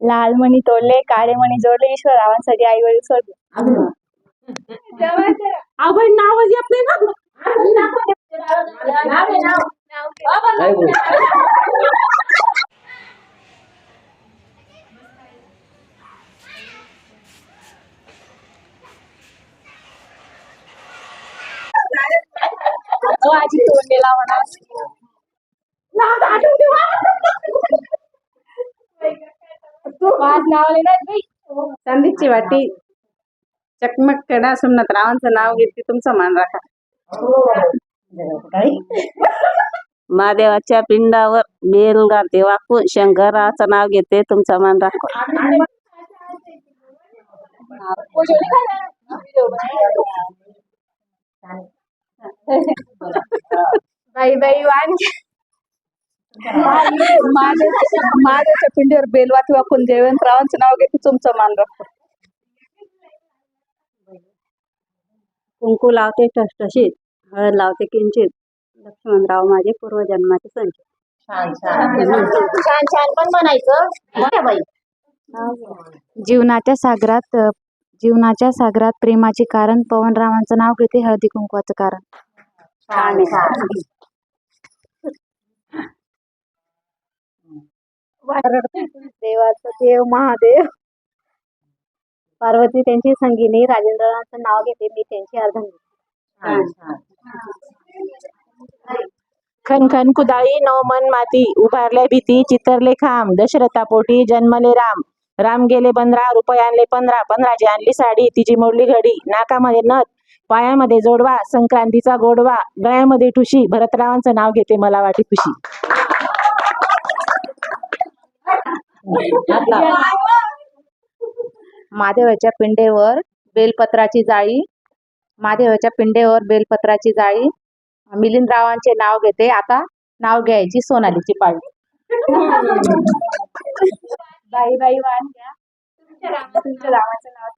लाल मणी तोडले काळे मणी जोडले ईश्वरावांसाठी आई वडील सोडले आपण नावच येत नाही ना. हो आजी तोडलेला म्हणा माझ नाव नाही बाई चांदीची वाटी. चकमक कडा सुमनाथ रावांचं नाव घेतली तुमचं मान राखा. महादेवाच्या पिंडावर बेल गाते वाकून शंकराचं नाव घेते तुमचा मान राखो. बाई बाई वाण महादेवाच्या पिंडीवर बेलवाती वाकून जयवंतरावांचं नाव घेते तुमचं मान राखो. कुंकू लावते ठसठशीत. हळद लावते किंचित. लक्ष्मणराव माझे पूर्वजन्माचे संच छान छान. पण म्हणायचं बाई. जीवनाच्या सागरात जीवनाच्या सागरात प्रेमाचे कारण पवनरावांचं नाव घेते हळदी कुंकवाचं कारण. छान छान. देवाचं देव महादेव. पार्वती त्यांची संगीनी राजेंद्रनाथचं नाव घेते मी त्यांची अर्धांगी छान छान खन खन कुदाळी मन माती उभारल्या भीती चितरले खांब दशरथा पोटी जन्मले राम. राम गेले पंधरा रुपये आणले पंधरा पंधराची आणली साडी तिची मोडली घडी. नाकामध्ये नथ पायामध्ये जोडवा संक्रांतीचा गोडवा गळ्यामध्ये ठुशी भरतरावांचं नाव घेते मला वाटी खुशी. महादेवाच्या पिंडेवर बेलपत्राची जाळी. महादेवाच्या पिंडेवर बेलपत्राची जाळी. मिलिंदरावांचे नाव घेते. आता नाव घ्यायची सोनालीची पाळी. बाई बाई वाण घ्या. तुमच्या रामाचं नाव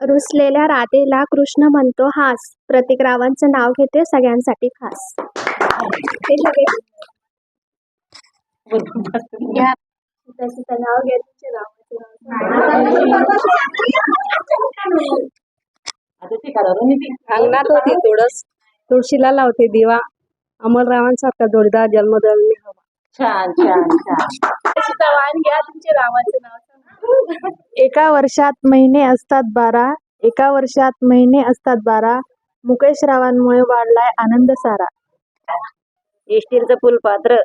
रुसलेल्या राधेला कृष्ण म्हणतो हास. प्रतीक रावांचं नाव घेते सगळ्यांसाठी खास. ते सगळे घ्या. सीताचं नाव घ्या तुमच्या रामाचं नाव अंगणात होती तुळस तुळशीला लावते दिवा. अमररावांसारखा जोडीदार जन्मदळ मी हवा. छान छान छान. घ्या रामाचं नाव. एका वर्षात महिने असतात बारा एका वर्षात महिने असतात बारा. मुकेश रावांमुळे वाढलाय आनंद सारा. इष्टीलचं फुलपात्र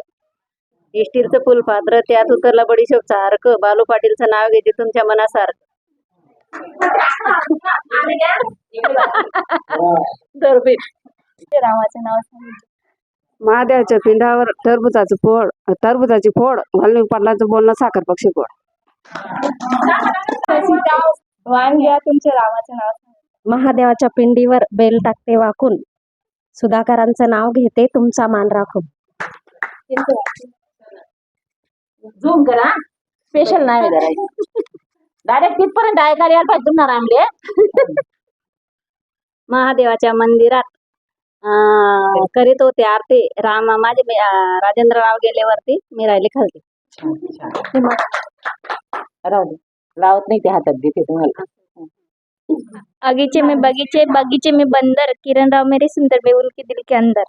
इष्टीलचं फुलपात्र त्यात उतरला बडीशोपचा अर्क बालू पाटीलचं नाव घेते तुमच्या मनासारखं रामाचं नाव सांगा. महादेवाच्या पिंडावर टरबुजाचं फोड टरबुजाची फोड घालून पाटलाचं बोलणं साखर पक्षी फोड. तुमच्या नाव महादेवाच्या पिंडीवर बेल टाकते वाकून. सुधाकरांचं नाव घेते तुमचा मान राखून झूम करा. स्पेशल नाही डायरेक्ट तिथपर्यंत ऐकायला यायला पाहिजे तुम्हाला रामले महादेवाच्या मंदिरात अं, करीत होते आरती. राम माझे राजेंद्र राव राजेंद्रराव गेल्यावरती मी राहिले खालती. राहू दे. लावत नाही ते हातात देते तुम्हाला. अगीचे में बगीचे बगीचे में बंदर. किरण राव मेरे सुंदर में उनके दिल के अंदर.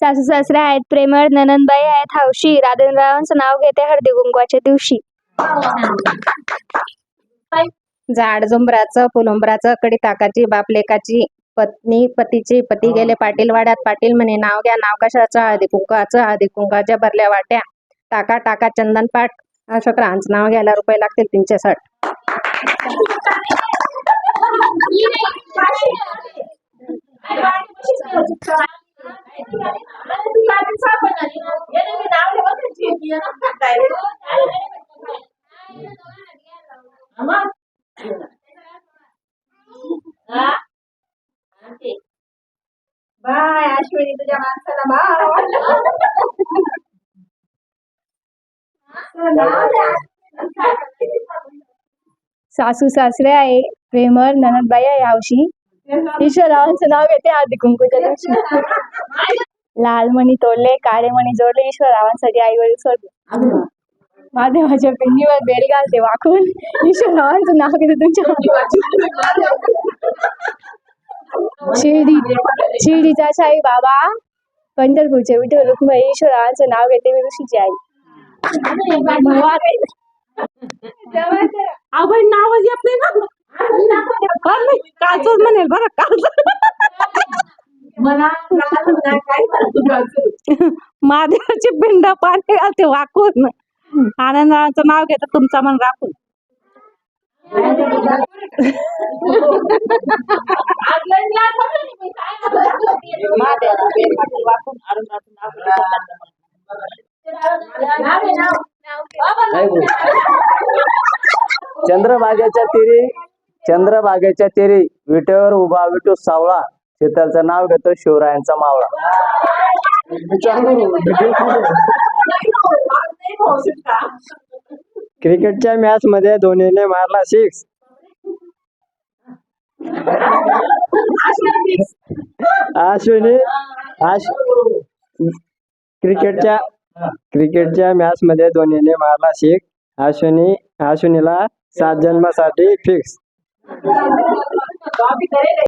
सासू सासरे आहेत प्रेमळ ननंदबाई आहेत हौशी. राजेंद्ररावांचं नाव घेते हळदी कुंकवाच्या दिवशी. झाड झुंबराचं फुलुंबराचं कडी ताकाची बापलेकाची पत्नी पतीची पती गेले पाटील वाड्यात पाटील म्हणे नाव घ्या नाव कशाचं हळदी कुंकाचं हळदी कुंकाच्या भरल्या वाट्या. टाका टाका चंदन पाठ. अशोकरांचं नाव घ्यायला रुपये लागतील तीनशे साठ बाय अश्विनी तुझ्या माणसाला सासू सासरे आहे प्रेमर ननदबाई आहे आवशी. ईश्वरावांचं नाव घेते आधी कुंकूच्या दिवशी. लाल मणी तोडले काळे मणी जोडले ईश्वरावांसाठी आई वडील सोडले. महादेवाच्या पिंडीवर बेल घालते वाकून. ईश्वरावांचं नाव घेते तुमच्या. शिर्डी शिर्डीचा साई बाबा पंढरपूरचे विठ्ठल रुक्मिणी ईश्वरांचं नाव घेते मी ऋषीची आई. आपण नावच येत नाही ना. कालच म्हणेल बरं कालच महादेवाची पिंड पाणी घालते वाकून. आनंदाचं नाव घेतात तुमचा मन राखून. चंद्रभागेच्या तिरी चंद्रभागेच्या तिरी. विटेवर उभा विटू सावळा. शीतलचं नाव घेतो शिवरायांचा मावळा. क्रिकेटच्या मॅच मध्ये धोनीने मारला सिक्स अश्विनी क्रिकेटच्या क्रिकेटच्या मॅच मध्ये धोनीने मारला सिक्स अश्विनी अश्विनीला सात जन्मासाठी फिक्स